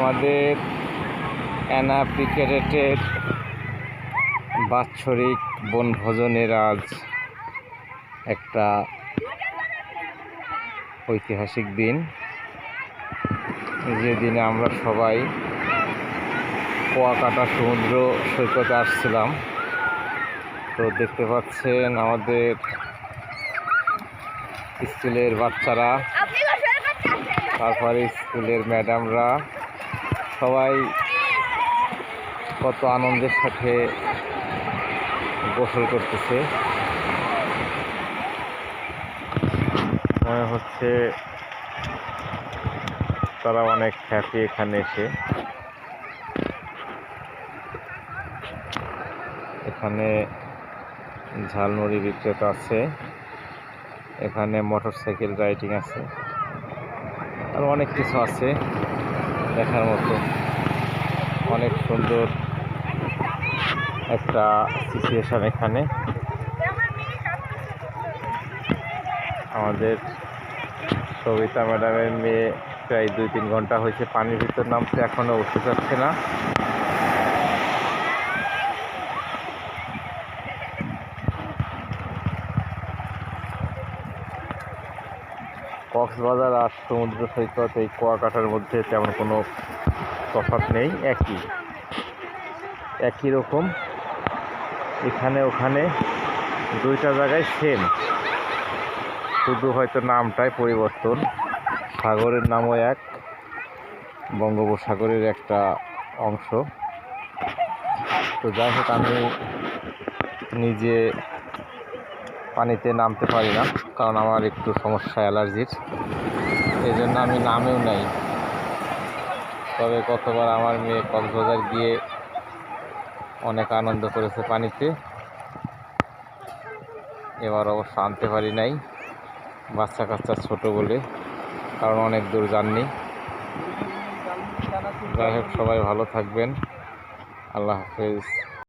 আমাদের অ্যানাপ্রিকেটেড বাৎসরিক বনভোজনের আজ একটা ঐতিহাসিক দিন। যে দিনে আমরা সবাই কুয়াকাটা সমুদ্র সৈকতে আসছিলাম। তো দেখতে পাচ্ছেন আমাদের স্কুলের বাচ্চারা, তারপরে স্কুলের ম্যাডামরা সবাই কত আনন্দের সাথে গোসল করতেছে। মনে হচ্ছে তারা অনেক হ্যাপি এখানে এসে। এখানে ঝালমুড়ি বিক্রেতা আছে। এখানে মোটরসাইকেল রাইডিং আছে। আর অনেক কিছু আছে। দেখার মতো। অনেক সুন্দর একটা সিচুয়েশান এখানে। আমাদের সবিতা ম্যাডামের মেয়ে প্রায় দুই তিন ঘণ্টা হয়েছে পানির ভিতর নামছে এখনও উঠতে চাচ্ছে না। কক্সবাজার আর সমুদ্র সৈকত এই কুয়াকাটার মধ্যে তেমন কোনো তফাৎ নেই, একই। একই রকম। এখানে ওখানে দুইটা জায়গায় সেম শুধু হয়তো নামটাই পরিবর্তন। সাগরের নামও এক, বঙ্গোপসাগরের একটা অংশ। তো যাই হোক, আমি নিজে পানিতে নামতে পারি না, কারণ আমার একটু সমস্যা অ্যালার্জির। এই জন্য আমি নামেও নাই। তবে কতবার আমার মেয়ে কক্সবাজার গিয়ে অনেক আনন্দ করেছে পানিতে। এবার অবশ্য আনতে পারি নাই বাচ্চা কাচ্চা ছোট বলে, কারণ অনেক দূর যাননি। যাই হোক, সবাই ভালো থাকবেন। আল্লাহ হাফেজ।